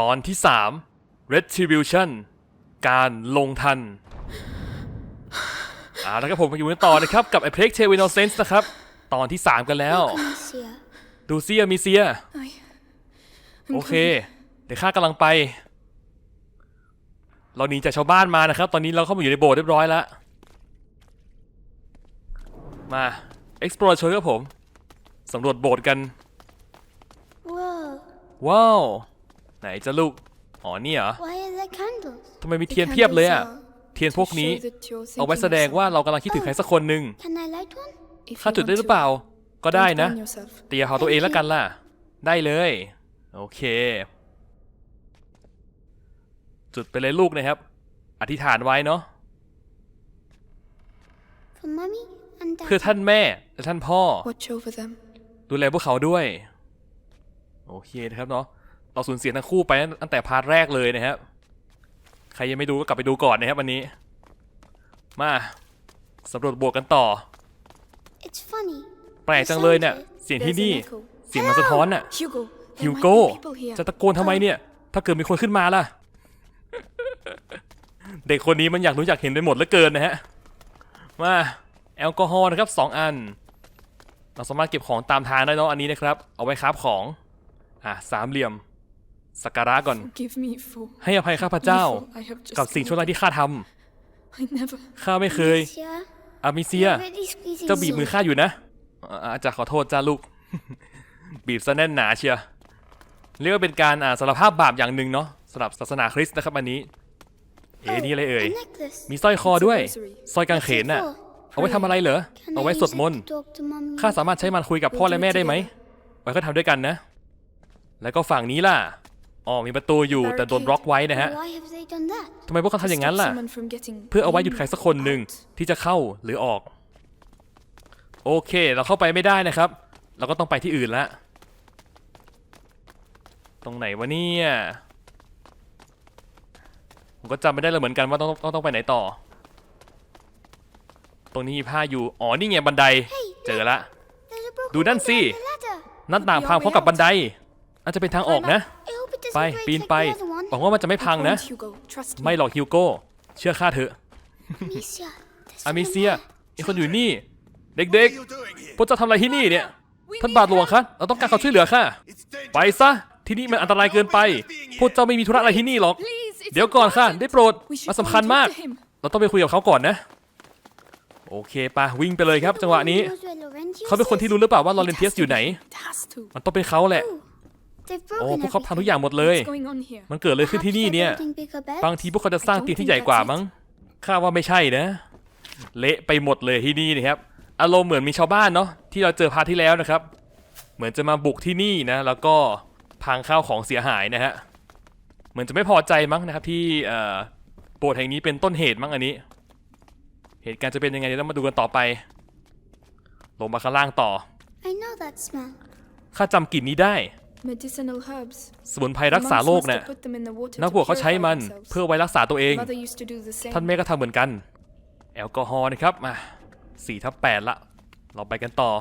ตอนที่ 3 Retribution การลงทันอ่าแล้วก็ผมมาอยู่กันต่อนะครับ กับ a p e x t a l Innocence นะครับ ตอนที่ 3 กันแล้ว Amicia. ดูเซียมีเซีย โอเค เดี๋ยวข้ากำลังไป เราหนีจากชาวบ้านมานะครับ ตอนนี้เราเข้ามาอยู่ในโบสถ์เรียบร้อยแล้ว มา explore ช่วยครับผมสำรวจโบสถ์กัน Whoa. ว้าว ไหนจะลูก อ๋อนี่เหรอ Why are there candles? ทำไมมีเทียนเพียบเลยอะเทียนพวกนี้ เอาไว้แสดงว่าเรากำลังคิดถึงใครสักคนหนึ่ง Can I light one? ข้าจุดได้หรือเปล่า ก็ได้นะ เตียหอตัวเองแล้วกันล่ะ ได้เลย โอเค จุดไปเลยลูกนะครับ อธิษฐานไว้เนาะ For mummy and dad. เพื่อท่านแม่และท่านพ่อ Watch over them. ดูแลพวกเขาด้วย โอเคนะครับเนาะ เราสูญเสียทั้งคู่ไปตั้งแต่พาร์ทแรกเลยนะครับ ใครยังไม่ดูก็กลับไปดูก่อนนะครับวันนี้ มาสำรวจบวกกันต่อ It's funny. แปลกจังเลยเนี่ยเสียงที่ There's นี่ an echo. เสียงมันสะท้อนน่ะ Hugo. ฮิ there ว might โก้ be people here. จะตะโกนทำไมเนี่ย ถ้าเกิดมีคนขึ้นมาล่ะ เด็กคนนี้มันอยากรู้อยากเห็นไปหมดเหลือเกินนะฮะ มาแอลกอฮอล์นะครับสองอัน เราสามารถเก็บของตามทางได้เนาะอันนี้นะครับ เอาไว้คราบของ อะสามเหลี่ยม สักการะก่อน Forgive me for ให้อภัยข้าพเจ้า evil I have just กับสิ่งชั่วร้าย committed. ที่ข้าท I never. ำข้าไม่เคย Amicia. อามิเซีย You're really squeezing เจ้าบีบ so มือข้าอยู่นะอ่าอาจารย์ขอโทษจ้าลูก บีบซะแน่นหนาเชียร์เรียกว่าเป็นการอ่าสารภาพบาปอย่างหนึ่งเนาะสำหรับศาสนาคริสต์นะครับอันนี้ เอ๊ะนี่อะไรเอ่ย A necklace. มีสร้อยคอด้วย It's a rosary. สร้อยกางเขนน่ะ เอาไว้ทำอะไรเหรอ Can เอา I ไว้ use สวด it มนต์ to talk to mummy? ข้าสามารถใช้มันคุยกับพ่อและแม่ได้ไหมไว้ก็ทำด้วยกันนะ แล้วก็ฝั่งนี้ล่ะ อ๋อมีประตูอยู่แต่โดนบล็อกไว้นะฮะ Why have they done that? ทำไมพวกเขาทำอย่างนั้น Stop ล่ะ someone from getting เพื่อเอาไว้หยุด in ใครสักคนหนึ่ง out. ที่จะเข้าหรือออก โอเค เราเข้าไปไม่ได้นะครับ เราก็ต้องไปที่อื่นละตรงไหนวะเนี่ยผมก็จำไม่ได้เลยเหมือนกันว่าต้องต้องต้องไปไหนต่อ ตรงนี้มีผ้าอยู่ อ๋อ นี่ไงบันได เจอละ There's a broken ดูนั่น window สิ in the ladder. หน้าต่างพังพร้อมกับบันไดอาจจะเป็นทางออกนะ I hope it ไป doesn't break ปีน like ไป the other one. หวังว่ามันจะไม่พังนะ Point, Hugo. Trust me. ไม่หรอกฮิวโก้เชื่อข้าเถอะ Amicia. there's อามิ someone เซีย there. มีคนอยู่นี่ เด็กๆ พวกเจ้าทำอะไรที่นี่เนี่ย ท่านบาทหลวงคะเราต้องการความช่วยเหลือค่ะ ไปซะ ที่นี่มันอันตรายเกินไป พวกเจ้าไม่มีธุระอะไรที่นี่หรอก Please, it's เดี๋ยวก่อนค่ะ ได้โปรด We should มันสำคัญ go and มาก talk to him. เราต้องไปคุยกับเขาก่อนนะ โอเคปะวิ่งไปเลยครับ จังหวะนี้ Knows where Laurentius เขาเป็นคนที่รู้หรือเปล่าว่าลอเรนเทียสอยู่ไหน It has to. มันต้องเป็นเขาแหละ is. They've โอ้ broken พวกเขาทำทุก everything. อย่างหมดเลย What's going on here? มันเกิดอะไรขึ้นที่นี่ Perhaps เนี่ย they're building bigger beds? บางทีพวกเขาจะสร้างเตียงที่ใหญ่กว่ามั้งข้าว่าไม่ใช่นะ เละไปหมดเลยที่นี่นะครับ อารมณ์เหมือนมีชาวบ้านเนาะที่เราเจอพาร์ทที่แล้วนะครับ เหมือนจะมาบุกที่นี่นะ แล้วก็พังข้าวของเสียหายนะฮะ เหมือนจะไม่พอใจมั้งนะครับ ที่เอ่อโบสถ์แห่งนี้เป็นต้นเหตุมั้งอันนี้ เหตุการณ์จะเป็นยังไงเดี๋ยวเรามาดูกันต่อไป ลงมาข้างล่างต่อ I know that smell. ข้าจำกลิ่นนี้ได้ Medicinal herbs. สมุนไพรรักษาโรค Monks must น่ะ have put them in the water นัก to บวชเขาใช้ purify มัน themselves. เพื่อไว้รักษาตัวเอง Mother used to do the same. ท่านแม่ก็ทำเหมือนกัน แอลกอฮอล์นะครับมาสี่ทับแปดละ เราไปกันต่อ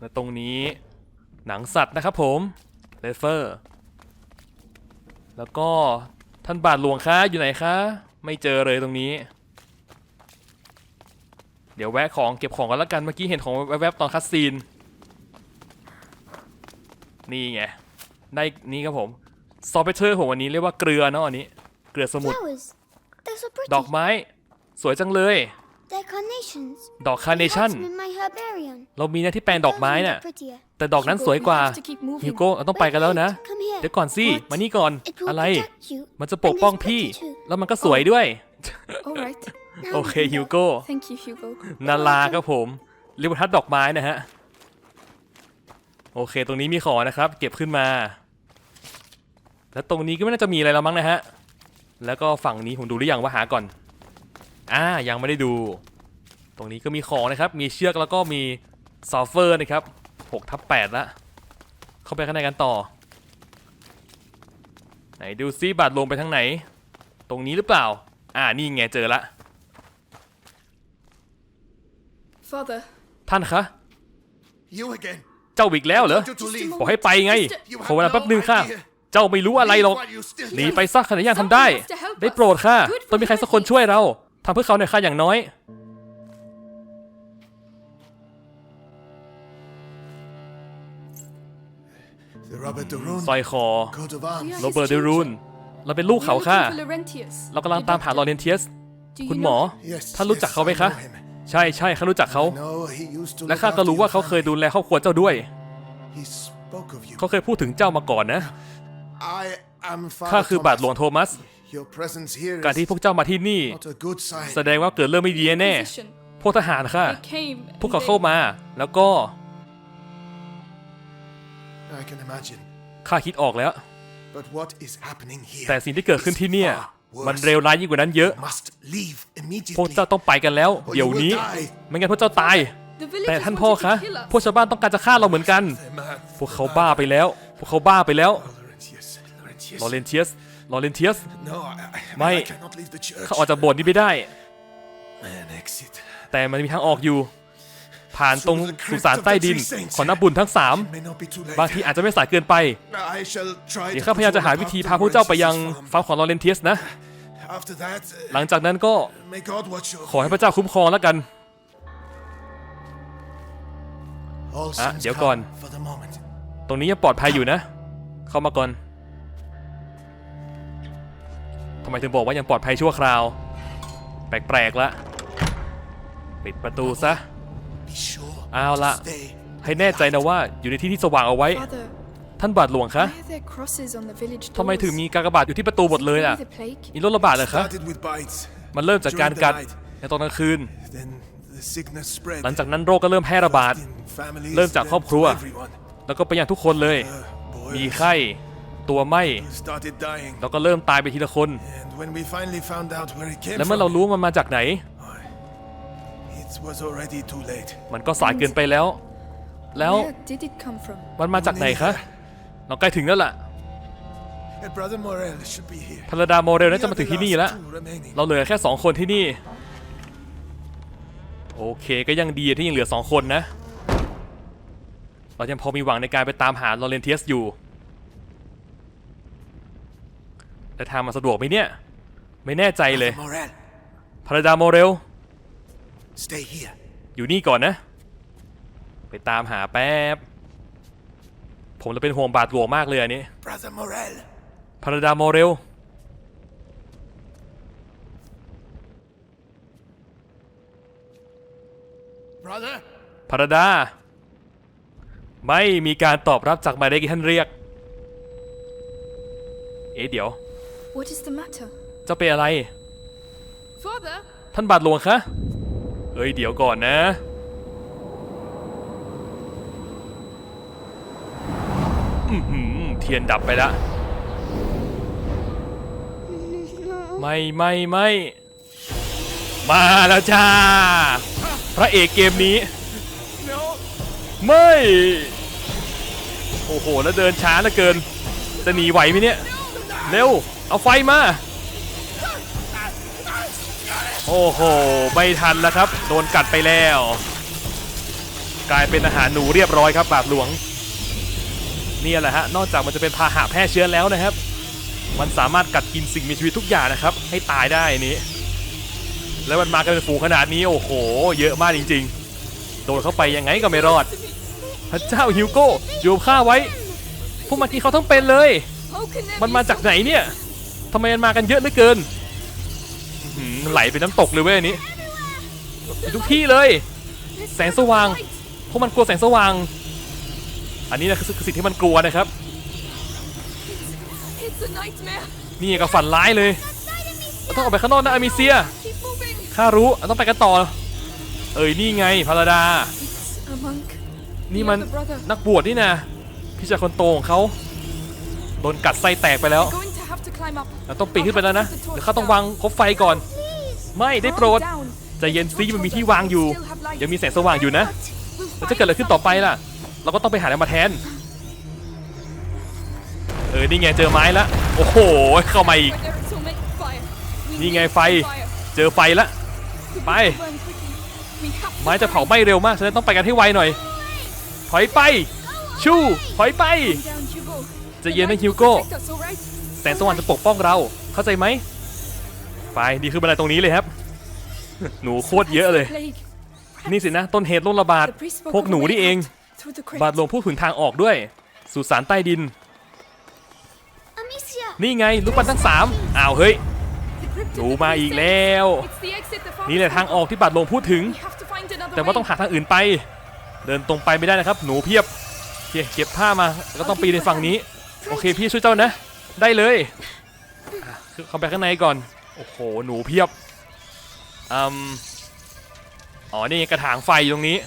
และตรงนี้หนังสัตว์นะครับผมเลเฟอร์ แล้วก็ท่านบาทหลวงคะอยู่ไหนคะ ไม่เจอเลยตรงนี้ เดี๋ยวแวะของเก็บของกันแล้วกันเมื่อกี้เห็นของแวบๆตอนคัดซีน นี่ไง ได้นี่ครับผมซอฟเปเทอร์ผมวันนี้เรียกว่าเกลือเนาะอันนี้ เกลือสมุทร Flowers. They're so pretty. ดอกไม้ สวยจังเลย They're carnations. ดอกคาร์เน I ชั่น have some in my herbarium. เรามีหน้าที่แปลงดอกไม้น่ะ Those ones are prettier. แต่ดอกนั้น Hugo, สวยกว่า we have to keep moving. ฮิวโก้เราต้องไปกันแล้วนะ Wait, come here. เดี๋ยวก่อนสิ What? มานี่ก่อน It will อะไร protect you. มันจะปกป้องพี่ And it's pretty too. แล้วมันก็สวยด้วย All right. โอเคฮิวโก้ Thank you, Hugo. นาลาครับผมเรียกว่าทัดดอกไม้นะฮะ โอเค ตรงนี้มีของนะครับ เก็บขึ้นมา แล้วตรงนี้ก็ไม่น่าจะมีอะไรแล้วมั้งนะฮะ แล้วก็ฝั่งนี้ผมดูหรือยังว่าหาก่อน อ่า ยังไม่ได้ดู ตรงนี้ก็มีของนะครับ มีเชือกแล้วก็มีซอฟเฟอร์นะครับ6ทับ8ละเข้าไปข้างในกันต่อ ไหนดูซิบัตรลงไปทางไหน ตรงนี้หรือเปล่า อ่า นี่ไงเจอละ Father. ท่านคะ You again. เจ้าอีกแล้วเหรอ Told you to leave. บอกให้ไปไง ขอเวลาแป๊บนึงค่ะ เจ้าไม่รู้อะไรหรอก While you still หนี can. ไปซะขณะยังทำได้ Someone has to help ได้ us. โปรดค่ะ Good for ต้องมีใครสักคน humanity. ช่วยเรา ทำเพื่อเขาหน่อยค่ะอย่างน้อย The Robert de Rune สร้อยคอ coat of arms. โรเบิร์ตเดรูน เราเป็นลูก We're เขา looking ค่ะ for Laurentius, เรากำลัง the ตามหา doctor. ลอเรนเทียส Do you คุณหมอ know? Yes, ท่านรู้จัก yes, เขาไหม I คะ know him. ใช่ใช่ข้ารู้จักเขา No, he used to และ look ข้าก็ after รู้ your ว่าเขาเคย family. ดูแลครอบครัวเจ้าด้วย He spoke of you. เขาเคยพูดถึงเจ้ามาก่อนนะ I am ข้า Father คือบาทหลวง Thomas. โทมัส Your presence here การที่ is พวกเจ้ามาที่นี่ not a good sign. แสดงว่าเกิดเรื่องไม่ดีแน่ Position. พวกทหารค่ะ They came. พวกเขา and เข้า they- มา แล้วก็ I can imagine. ข้าคิดออกแล้ว But what is happening here แต่สิ่งที่เกิดขึ้นที่เนี่ย is far worse. มันเร็วร้ายยิ่งกว่านั้นเยอะ Must leave immediately. พวกเจ้าต้องไปกันแล้ว เดี๋ยวนี้ ไม่งั้นพวกเจ้าตาย The แต่ villagers ท่านพ่อ wanted คะ to kill us. พวกชาวบ้านต้องการจะฆ่าเราเหมือนกัน They're mad. พวกเขาบ้าไปแล้ว พวกเขาบ้าไปแล้ว Laurentius, Laurentius. ลอเรนเทียส ลอเรนเทียส No, I, I, ไม่ I cannot leave the church. เขาออกจากโบสถ์นี้ไม่ได้ An exit. แต่มันมีทางออกอยู่ ผ่านตรงสุสานใต้ดิน ของนักบุญทั้งสาม May not be too late. บางทีอาจจะไม่สายเกินไป I shall try เดี๋ยว to ข้าพยายามจะหาวิธีพาพวกเจ้าไปยังฟาร์มของลอเรนเทียสนะ After that, หลังจากนั้นก็ may God watch you. ขอให้พระเจ้าคุ้มครองแล้วกัน All Ah, seems เดี๋ยวก่อน calm for the moment. ตรงนี้ยังปลอดภัยอยู่นะ เข้ามาก่อนทำไมถึงบอกว่ายังปลอดภัยชั่วคราว แปลกๆละ ปิดประตูซะ Be sure เอาละ to stay. ให้แน่ใจนะว่าอยู่ในที่ที่สว่างเอาไว้ Father, ท่านบาทหลวงคะ why are there crosses on the village ทำไมถึง doors? มีกากบาทอยู่ที่ประตูหมดเลยอะ Maybe the plague? มีโรคระบาดเหรอคะ Started with bites. มันเริ่มจากการกัดในตอนกลางคืน Then the sickness spread. หลังจากนั้นโรคก็เริ่มแพร่ระบาด In families, เริ่มจากครอบครัว then to everyone. แล้วก็ไปยังทุกคนเลย Uh, boys มีไข้ตัวไหม started dying. แล้วก็เริ่มตายไปทีละคน And when we finally found out where it came และเมื่อเรา from, รู้ว่ามันมาจากไหน มันก็สายเกินไปแล้ว แล้ว Where did it come from? มันมาจากไหนคะเราใกล้ถึงแล้วล่ะ Uh, Brother Morel should be here. พาราดาโมเรลน่า We จะ are มา the ถึงที่นี่ last แล้ว two remaining. เราเหลือแค่สองคนที่นี่ โอเคก็ยังดีที่ยังเหลือสองคนนะ เรายังพอมีหวังในการไปตามหาลอเรนเทียสอยู่แต่ทางมาสะดวกไหมเนี่ย ไม่แน่ใจเลย Brother Morel, พาราดาโมเรล stay here. อยู่นี่ก่อนนะ ไปตามหาแป๊บ ผมเลยเป็นห่วงบาดหลวงมากเลยอันนี้ Brother Morel. พาราดาโมเรล Brother? พาราดา ไม่มีการตอบรับจากหมายเลขที่ท่านเรียก เอ๊ะเดี๋ยว What is the matter? เจ้าเป็นอะไร Father? ท่านบาทหลวงคะ เอ้ยเดี๋ยวก่อนนะอือหือเทียนดับไปละ ไม่ไม่ไม่ มาแล้วจ้า พระเอกเกมนี้ ไม่ โอ้โห แล้วเดินช้าเหลือเกิน จะหนีไหวไหมเนี่ย เร็ว เอาไฟมา โอ้โห ไม่ทันแล้วครับ โดนกัดไปแล้ว กลายเป็นอาหารหนูเรียบร้อยครับบาทหลวงเนี่ยแหละฮะ นอกจากมันจะเป็นพาหะแพร่เชื้อแล้วนะครับ มันสามารถกัดกินสิ่งมีชีวิตทุกอย่างนะครับ ให้ตายได้นี้ แล้วมันมากันเป็นฝูงขนาดนี้โอ้โห เยอะมากจริง ๆ โดนเข้าไปยังไงก็ไม่รอด พระเจ้าฮิวโก้อยู่กับข้าไว้ พวกมันกินเขาทั้งเป็นเลย มันมาจากไหนเนี่ยทำไมมันมากันเยอะเหลือเกิน ไหลเป็นน้ำตกเลยเว้ยอันนี้ทุกที่เลย แสงสว่างพวกมันกลัวแสงสว่าง อันนี้นะคือสิ่งที่มันกลัวนะครับ นี่ก็ฝันร้ายเลยต้องออกไปข้างนอกนะอามิเซียข้ารู้ต้องไปกันต่อ เอ้ยนี่ไงพาราดา นี่มันนักบวชนี่นะพี่ชายคนโตของเขาโดนกัดไส้แตกไปแล้วเราต้องปีนขึ้นไปแล้วนะเดี๋ยวข้าต้องวางคบไฟก่อน ไม่ได้โปรดใจเย็นซีมันมีที่วางอยู่ ยังมีแสงสว่างอยู่นะแล้วจะเกิดอะไรขึ้นต่อไปล่ะ เราก็ต้องไปหาอะไรมาแทน เออ นี่ไงเจอไม้ละโอ้โห เข้ามาอีก นี่ไงไฟ เจอไฟละ ไป ไม้จะเผาไหม้เร็วมากฉะนั้นต้องไปกันให้ไวหน่อย ถอยไป ชู่ถอยไปใจะเย็นนะฮิวโก้แสงสว่างจะปกป้องเรา เข้าใจไหม ไปดีขึ้นบันไดตรงนี้เลยครับ หนูโคตรเยอะเลย Plague. นี่สินะต้นเหตุโรคระบาด The priest spoke พวก of a หนู way นี่เอง out through the บาท crypt. หลวงพูดถึงทางออกด้วย สุสานใต้ดิน Amicia! นี่ไงลูกปั้นทั้งสามอ้าวเฮ้ย The crypt หนู in the มา priest อีก said. แล้ว It's the exit the father นี่แหละทางออกที่บาทหลวงพูดถึง We have to find another แต่ว่าต้อง way. หาทางอื่นไป เดินตรงไปไม่ได้นะครับ หนูเพียบโอเคเก็บผ้ามาแล้วก็ต้องปีนในฝั่งนี้ โอเคพี่ช่วยเจ้านะ ได้เลยอะเข้าไปข้างในก่อน โอ้โห หนูเพียบอืมอ๋อ นี่ไงกระถางไฟอยู่ตรงนี้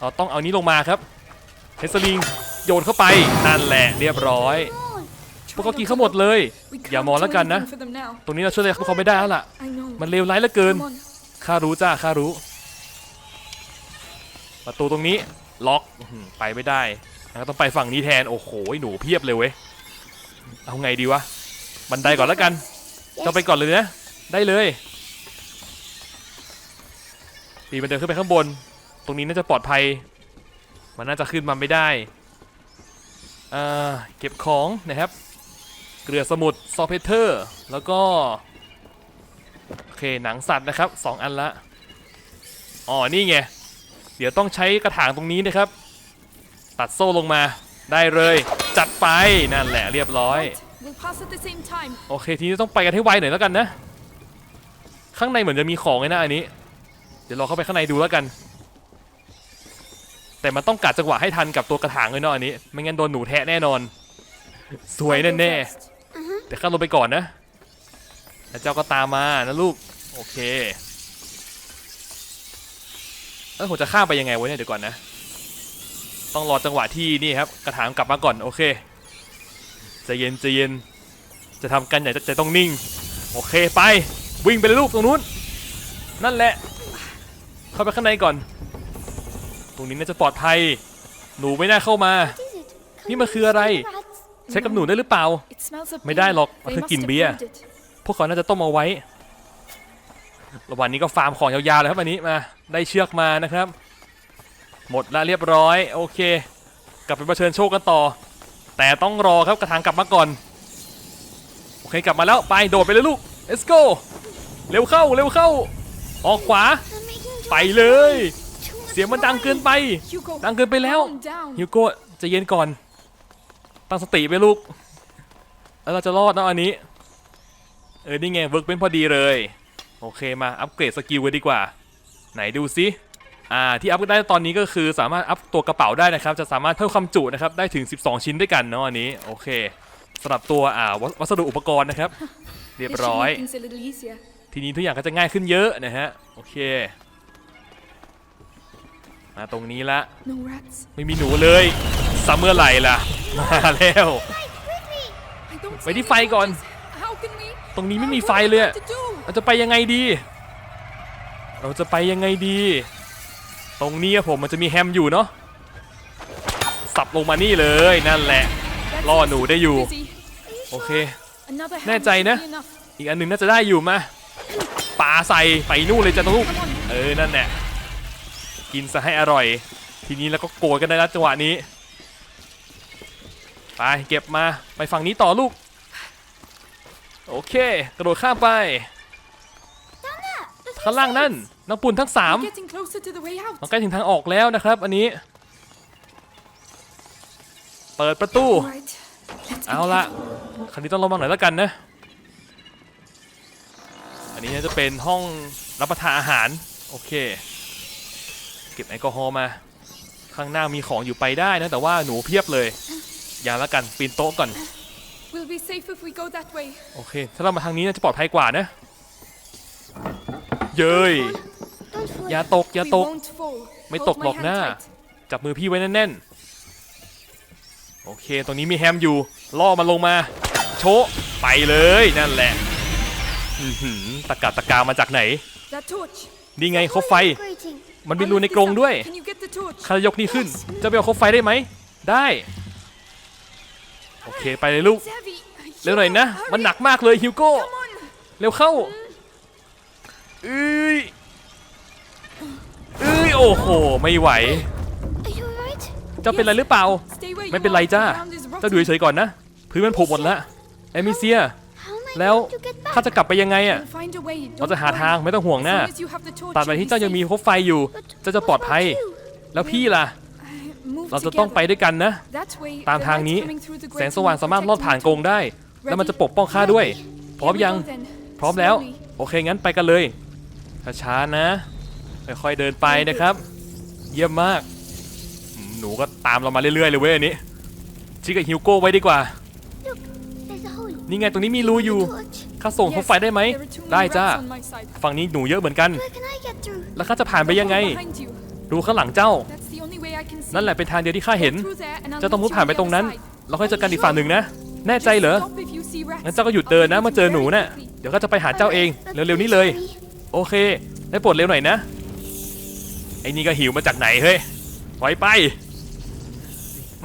เราต้องเอานี้ลงมาครับเฮสลิงโยนเข้าไป นั่นแหละเรียบร้อย พวกเขากินเขาหมดเลย We อย่า can't มอง do แล้วกันนะ anything for them now. ตรงนี้เราช่วยอะไรพวกเขาไม่ได้แล้วล่ะ I know. มันเลวร้ายเหลือเกิน Come on. ข้ารู้จ้า ข้ารู้ ประตูตรงนี้ล็อกอื้อหือไปไม่ได้งั้นก็ต้องไปฝั่งนี้แทน โอ้โห หนูเพียบเลยเว้ย เอาไงดีวะ บันไดก่อนแล้วกันเจ้าไปก่อนเลยนะ ได้เลยปีนบันไดขึ้นไปข้างบน ตรงนี้น่าจะปลอดภัย มันน่าจะขึ้นมาไม่ได้เอ่อเก็บของนะครับ เกลือสมุดซอเพเทอร์ แล้วก็ โอเค หนังสัตว์นะครับสองอันละ อ๋อ นี่ไง เดี๋ยวต้องใช้กระถางตรงนี้นะครับ ตัดโซ่ลงมา ได้เลย จัดไป นั่นแหละเรียบร้อย Right. We'll pass at the same time. โอเค ทีนี้ต้องไปกันให้ไวหน่อยแล้วกันนะ ข้างในเหมือนจะมีของไอ้นะอันนี้ เดี๋ยวเราเข้าไปข้างในดูแล้วกัน แต่มันต้องกัดจังหวะให้ทันกับตัวกระถางเลยเนาะอันนี้ ไม่งั้นโดนหนูแทะแน่นอน สวยแน่ๆเดี๋ยวข้าลงไปก่อนนะแล้วเจ้าก็ตามมานะลูก โอเคเออผมจะข้ามไปยังไงวะเนี่ยเดี๋ยวก่อนนะ ต้องรอจังหวะที่นี่ครับ กระถางกลับมาก่อนโอเคใจเย็นใจเย็น จะทำกันอย่าใจต้องนิ่ง โอเคไป วิ่งไปเลยลูกตรงนู้น นั่นแหละ เข้าไปข้างในก่อน ตรงนี้น่าจะปลอดภัย หนูไม่น่าเข้ามา What is it? Can Ni we ma khưa đây. see rats? ใช้กับหนูได้หรือเปล่า ไม่ได้หรอกมันคือกลิ่นเบียร์ พวกเขาน่าจะต้มเอาไว้ ระหว่างนี้ก็ฟาร์มของยาวๆเลยครับวันนี้มา ได้เชือกมานะครับ หมดแล้วเรียบร้อย โอเค กลับไปเผชิญโชคกันต่อ แต่ต้องรอครับกระถางกลับมาก่อน โอเคกลับมาแล้วไปโดดไปเลยลูก let's go เร็วเข้าเร็วเข้า ออกขวา ไปเลย เสียงมันดังเกินไป ดังเกินไปแล้วฮิวโก้จะเย็นก่อน ตั้งสติไปลูก แล้วเราจะรอดนะอันนี้ เออ นี่ไงเวิร์กเป็นพอดีเลย โอเคมาอัปเกรดสกิลกันดีกว่า ไหนดูซิอ่าที่อัพได้ตอนนี้ก็คือสามารถอัพตัวกระเป๋าได้นะครับ จะสามารถเพิ่มความจุนะครับได้ถึง 12 ชิ้นด้วยกันเนาะอันนี้โอเคสำหรับตัวอ่าวัสดุอุปกรณ์นะครับ เรียบร้อย make things a little easier. ทีนี้ทุกอย่างก็จะง่ายขึ้นเยอะนะฮะ โอเค มาตรงนี้ละ No rats. ไม่มีหนูเลยซัมเมอร์ไหลล่ะ มาแล้ว I don't ไป see ที่ any ไฟก่อน torches. How can we? ตรงนี้ไม่ How มี do ไฟ we know เลย what อะ to do? เราจะไปยังไงดี เราจะไปยังไงดี ตรงนี้อะผมมันจะมีแฮมอยู่เนาะสับลงมานี่เลยนั่นแหละ That's ล่อ it. หนูได้อยู่ Busy. โอเค Another แน่ hand ใจ should นะ be enough. อีกอันหนึ่งน่าจะได้อยู่มา ปาใส่ไปนู่นเลยจ้ะลูก Come on. เออนั่นแหละกินซะให้อร่อย ทีนี้แล้วก็โกยกันได้แล้วจังหวะนี้ไปเก็บมาไปฝั่งนี้ต่อลูก โอเค กระโดดข้ามไป Down there. The ข้างล่างนั่นน้ำปูนทั้งสาม We're getting closer to the way out. มันใกล้ถึงทางออกแล้วนะครับ อันนี้ เปิดประตู Right. Let's be เอาละคราวนี้ต้องระวังหน่อยแล้วกันนะ อันนี้น่าจะเป็นห้องรับประทานอาหาร โอเค เก็บแอลกอฮอล์มา ข้างหน้ามีของอยู่ไปได้นะ แต่ว่าหนูเพียบเลย อย่าละกันปีนโต๊ะก่อน We'll be safe if we go that way. โอเค ถ้าเรามาทางนี้น่าจะปลอดภัยกว่านะ เย้ย Don't fall. อย่าตก อย่า We ตก won't fall. ไม่ Hold ตก my หรอก hand นะ tight. จับมือพี่ไว้แน่นๆ โอเค ตรงนี้มีแฮมอยู่ ล่อมันลงมา โชะไปเลย นั่นแหละ อือหือตะกัดตะกามาจากไหน That torch. นี่ไงคบไฟ Grating. มันมีรูในกรงด้วย Can you get the torch? ข้าจะยกนี่ขึ้น จะไปเอาคบไฟได้ไหม ได้ โอเคไปเลยลูก It's heavy. เร็วหน่อยนะ Hurry. มันหนักมากเลยฮิวโก้ Come on. เร็วเข้าเอ้ยเอ้ยโอ้โห ไม่ไหว Are you alright? เจ้าเป็นไรหรือเปล่า Stay where ไม่ you เป็นไร are. จ้า The ground is เจ้าดู rotten. เฉยๆก่อนนะ พื้นมันผุหมดแล้วเอมิเซีย How am I แล้ว going to get ข้า back? จะกลับไปยังไงอะ We'll find a way. เรา Don't จะหา worry. ทางไม่ต้องห่วง As นะ long as you have the torch, ตราบใด you'll ที่ be เจ้ายังมี safe. คบไฟอยู่ เจ้าจะปลอดภัย What about you? แล้วพี่ล่ะ Move เราจะต้องไป together. ด้วยกันนะ That way, ตาม the ทาง light นี้ coming through the แสง grating สว่าง will สามารถ protect ลอดผ่าน you กรงได้ แล้วมันจะปกป้องข้าด้วย พร้อม Here we ยัง go then. พร้อมแล้ว Slowly. โอเคงั้นไปกันเลยช้าๆนะค่อยๆเดินไปนะครับ เยี่ยมมากอืมหนูก็ตามเรามาเรื่อยๆเลยเว้ยอันนี้ชิคกับฮิวโก้ไว้ดีกว่า นี่ไงตรงนี้มีรูอยู่ Torch. ข้าส่งเขาไฟได้ไหม There are too many ได้จ้า rats on my side. ฝั่งนี้หนูเยอะเหมือนกัน Where can I get through? แล้วข้าจะผ่านไปยังไง The hole behind you. ดูข้างหลังเจ้า That's the only way I can see. นั่นแหละเป็นทางเดียวที่ข้าเห็น Go through there and I'll เจ้าต้องมุด meet you ผ่าน on ไป the ตรงนั้น other side. เราค่อยเจอกันอีกฝั่งหนึ่งนะ แน่ใจเหรอ Just stop if you see rats. งั้นเจ้าก็หยุดเดินนะมาเจอหนูน่ะ เดี๋ยวก็จะไปหาเจ้าเอง เร็วๆนี้เลย โอเค ได้โปรดเร็วหน่อยนะ ไอ้นี่ก็หิวมาจากไหนเฮ้ยถอยไป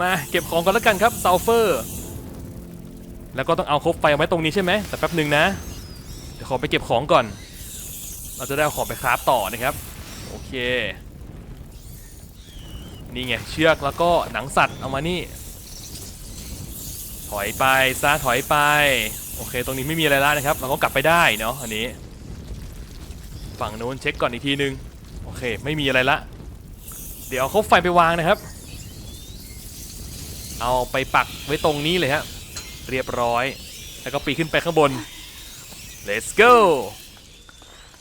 มาเก็บของกันแล้วกันครับซัลเฟอร์ แล้วก็ต้องเอาคบไฟเอาไว้ตรงนี้ใช่ไหมแต่แป๊บหนึ่งนะ เดี๋ยวขอไปเก็บของก่อน เราจะได้เอาของไปคราฟต่อนะครับ โอเค นี่ไงเชือกแล้วก็หนังสัตว์เอามานี่ ถอยไปซะถอยไป โอเค ตรงนี้ไม่มีอะไรแล้วนะครับ เราก็กลับไปได้เนาะอันนี้ ฝั่งโน้นเช็คก่อนอีกทีนึง โอเค ไม่มีอะไรละ เดี๋ยวเอาคบไฟไปวางนะครับ เอาไปปักไว้ตรงนี้เลยฮะ เรียบร้อย แล้วก็ปีนขึ้นไปข้างบน let's go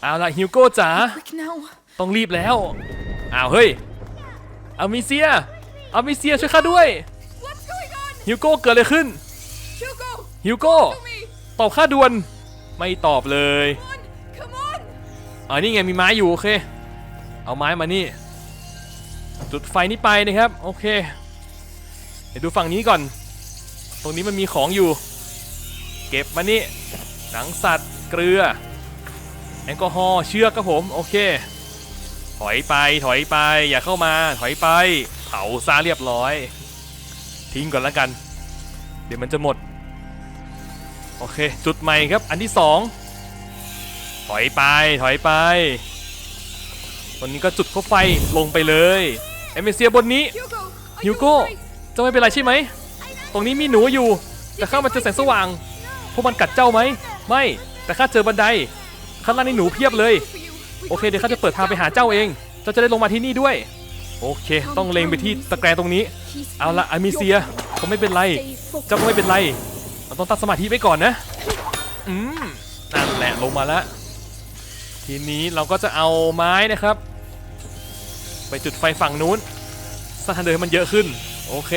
เอาละฮิวโก้จ๋า Quick now. ต้องรีบแล้วอ้าวเฮ้ยอามิเซียอามิเซียช่วยข้าด้วย What's going on? ฮิวโก้เกิดอะไรขึ้น Hugo, ฮิวโก้ help me. ตอบข้าด่วน ไม่ตอบเลย Come on, come on. อ๋อนี่ไงมีไม้อยู่โอเค เอาไม้มานี่จุดไฟนี้ไปนะครับ โอเค เดี๋ยวดูฝั่งนี้ก่อน ตรงนี้มันมีของอยู่ เก็บมานี่หนังสัตว์เกลือ แอลกอฮอล์เชือกครับผม โอเค ถอยไปถอยไป อย่าเข้ามาถอยไป เผาซาเรียบร้อย ทิ้งก่อนแล้วกัน เดี๋ยวมันจะหมด โอเค จุดใหม่ครับอันที่สองถอยไปถอยไปตอนนี้ก็จุดเข้าไฟลงไปเลยเอเมเซียบนนี้ Hugo, are ฮิว you โก้ alright? เจ้าไม่เป็นไรใช่ไหม ตรงนี้มีหนูอยู่ แต่ข้ามาเจอแสงสว่าง พวกมันกัดเจ้าไหม ไม่ แต่ข้าเจอบันได ข้างล่างนี่หนูเพียบเลย โอเคเดี๋ยวข้าจะเปิดทางไปหาเจ้าเอง เจ้าจะได้ลงมาที่นี่ด้วย โอเค ต้องเลงไปที่ตะแกรงตรงนี้ เอาละอามิเซีย You're เขาไม่เป็นไร เจ้าก็ไม่เป็นไร เราต้องตั้งสมาธิไว้ก่อนนะ อืม นั่นแหละลงมาแล้ว ทีนี้เราก็จะเอาไม้นะครับ ไปจุดไฟฝั่งนู้นสร้างทางเดินให้มันเยอะขึ้น โอเค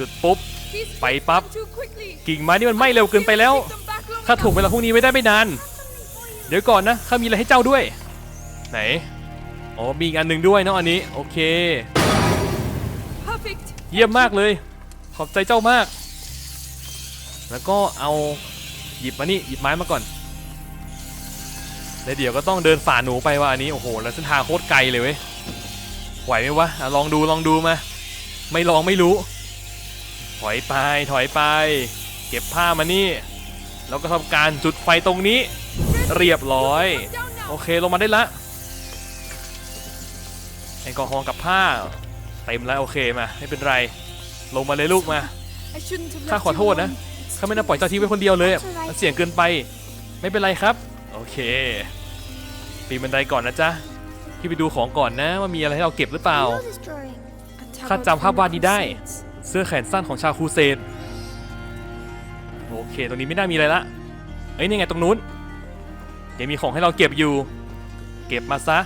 จุดปุ๊บ These ไป things ปั๊บ come too quickly. กิ่งไม้นี่มันไหม้เร็วเกินไปแล้ว Keep them back long ข้าถ่วงเวลาพวกนี้ไม่ได้ไม่นาน เดี๋ยวก่อนนะ ข้ามีอะไรให้เจ้าด้วย ไหน อ๋อ มีอีกอันหนึ่งด้วยเนาะอันนี้ โอเค enough. Perfect. เยี่ยมมากเลย ขอบใจเจ้ามาก แล้วก็เอาหยิบมานี่ หยิบไม้มาก่อนแล้วเดี๋ยวก็ต้องเดินฝ่าหนูไปว่าอันนี้โอ้โห แล้วเส้นทางโคตรไกลเลยเว้ยไหวไหมวะอะลองดูลองดูมา ไม่ลองไม่รู้ ถอยไปถอยไป เก็บผ้ามานี่ แล้วก็ทำการจุดไฟตรงนี้ เรียบร้อย โอเคลงมาได้ละแอลกอฮอล์กับผ้าเต็มแล้วโอเคมาไม่เป็นไร ลงมาเลยลูกมาข้าขอโทษนะข้าไม่น่าปล่อยเจ้าทีไว้คนเดียวเลยมันเสี่ยงเกินไปไม่เป็นไรครับ โอเคปีนบันไดก่อนนะจ๊ะพี่ไปดูของก่อนนะว่ามีอะไรให้เราเก็บหรือเปล่าข้าจำภาพวาดนี้ได้ เสื้อแขนสั้นของชาวครูเสดโอเค ตรงนี้ไม่น่ามีอะไรละเอ้ยนี่ไงตรงนู้นยังมีของให้เราเก็บอยู่ เก็บมาซะ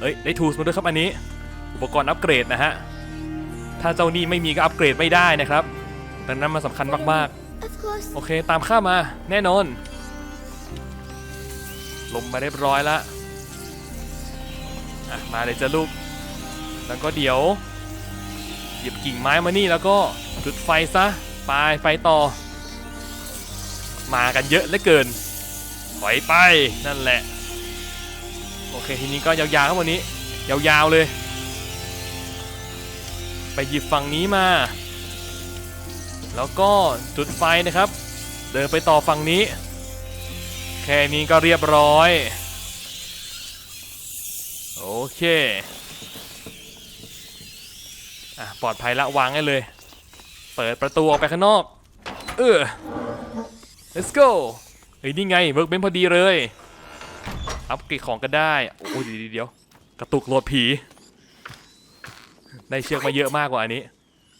เอ้ยได้ทูสมาด้วยครับอันนี้ อุปกรณ์อัปเกรดนะฮะ ถ้าเจ้านี่ไม่มีก็อัปเกรดไม่ได้นะครับ ดังนั้นมันสำคัญมากๆ โอเคตามข้ามาแน่นอน ลงมาเรียบร้อยละอะมาเลยจ้ะลูก แล้วก็เดี๋ยว หยิบกิ่งไม้มานี่แล้วก็จุดไฟซะไปไปต่อ มากันเยอะเหลือเกินถอยไปนั่นแหละ โอเคทีนี้ก็ยาวๆครับวันนี้ ยาวๆเลย ไปหยิบฝั่งนี้มา แล้วก็จุดไฟนะครับ เดินไปต่อฝั่งนี้ แค่นี้ก็เรียบร้อย โอเค อะปลอดภัยละวางให้เลย เปิดประตูออกไปข้างนอก เออ let's go เฮ้ยนี่ไงเวิร์กเบนพอดีเลย อัพเกรดของก็ได้ โอ้ยเดี๋ยวเดี๋ยวกระตุกโหลดผี ได้เชือกมาเยอะมากกว่าอันนี้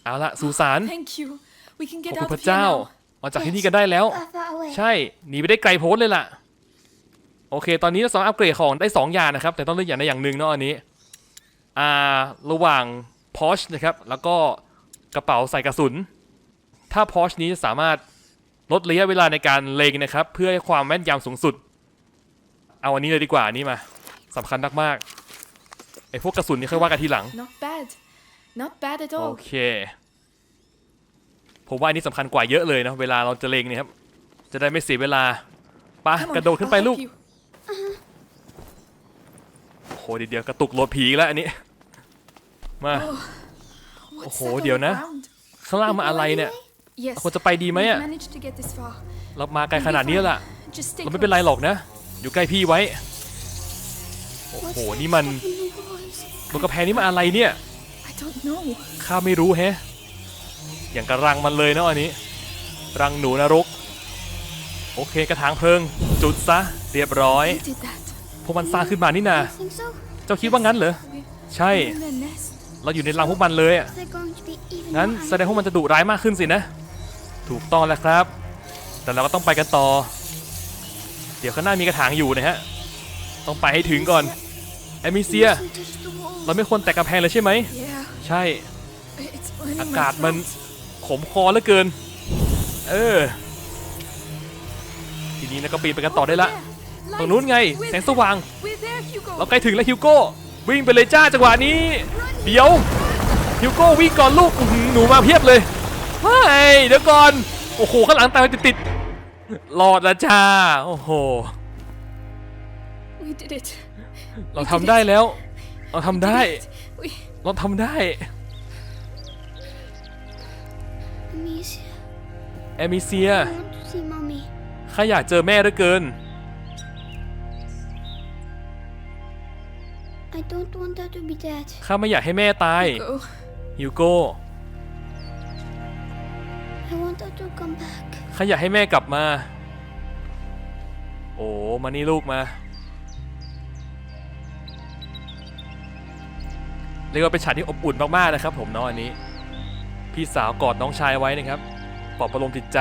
เอาละสุสาน Thank you. We can ขอบ get คุ out ณพ of ระ here เจ้า now. มาจากที่นี่กันได้แล้ว Far, far away. ใช่ หนีไปได้ไกลโพ้นเลยล่ะ โอเค ตอนนี้เราสามารถอัปเกรดของได้ 2 อย่างนะครับ แต่ต้องเลือกอย่างใดอย่างหนึ่งเนาะอันนี้ อ่า ระหว่าง พอชนะครับ แล้วก็กระเป๋าใส่กระสุน ถ้าพอชนี้จะสามารถลดระยะเวลาในการเล็งนะครับ เพื่อให้ความแม่นยำสูงสุด เอาอันนี้เลยดีกว่าอันนี้มาสำคัญมากๆไอ้พวกกระสุนนี่ค่อยว่ากันทีหลัง Not bad. Not bad at โอ all. เค ผมว่าอันนี้สำคัญกว่าเยอะเลยนะ เวลาเราจะเล็งเนี่ยครับ จะได้ไม่เสียเวลาไปะ Come on, กระโดดขึ้นไป I'll ลูก help you. โอ้โหเดี๋ยวเดี๋ยวกระตุกโหลดผีอีกแล้วอันนี้ มา What's Oh, that on dio the na. ground? ข้างล่างมาอะไรเนี่ย Yes. ควรจะไปดีไหม We've อะ managed to get this far. เรามาไกลขนาดนี้แล้วล่ะ Just stay เราไม่เป็นไร close. หรอกนะ อยู่ใกล้พี่ไว้ โอ้ What's โห that นี่มัน stuff in the walls? บนกระแพงนี่มันอะไรเนี่ย I don't know. ข้าไม่รู้แฮะ อย่างกระรังมันเลยเนาะอันนี้ รังหนูนรก โอเคกระถางเพลิง จุดซะ เรียบร้อย Who did that? พวกมันสร้างขึ้นมานี่นา I think so. เจ้าคิดว่างั้นเหรอ We- ใช่ we're in their nest. เราอยู่ในรังพวกมันเลยอะ They're going to be even งั้น more แสดงว่ามันจะดุร้ายมากขึ้นสินะ ถูกต้องแล้วครับ แต่เราก็ต้องไปกันต่อ เดี๋ยวข้างหน้ามีกระถางอยู่นะฮะ ต้องไปให้ถึงก่อนแอมิ angry. เซีย Mustn't touch the walls. เราไม่ควรแตะกำแพงเลยใช่ไหม Yeah. ใช่ It's burning อา my กาศมัน throat. ขมคอเหลือเกิน เออ ทีนี้เราก็ปีนไปกันต่อได้ละ There. ตรงนู้นไง We're แสงสว่าง We're there, Hugo. เราใกล้ถึงแล้วฮิวโก้ วิ่งไปเลยจ้าจังหวะนี้ เดี๋ยวฮิวโก้วิ่งก่อนลูกอื้อหือหนูมาเพียบเลยเฮ้ยเดี๋ยวก่อน โอ้โหข้างหลังตามไปติดๆรอดแล้วจ้า โอ้โห We did it. เราทำได้แล้ว เราทำได้ We เราทำได้ Amicia, แอมิเซีย I want to see mommy. ข้าอยากเจอแม่เหลือเกิน I don't want her to be dead. ข้าไม่อยากให้แม่ตาย go. ฮิวโก้ I want her to come back. ข้าอยากให้แม่กลับมา โอ้มานี่ลูกมา เรียกว่าเป็นฉากที่อบอุ่นมากๆนะครับผมเนาะอันนี้ พี่สาวกอดน้องชายไว้นะครับปลอบประโลมจิตใจ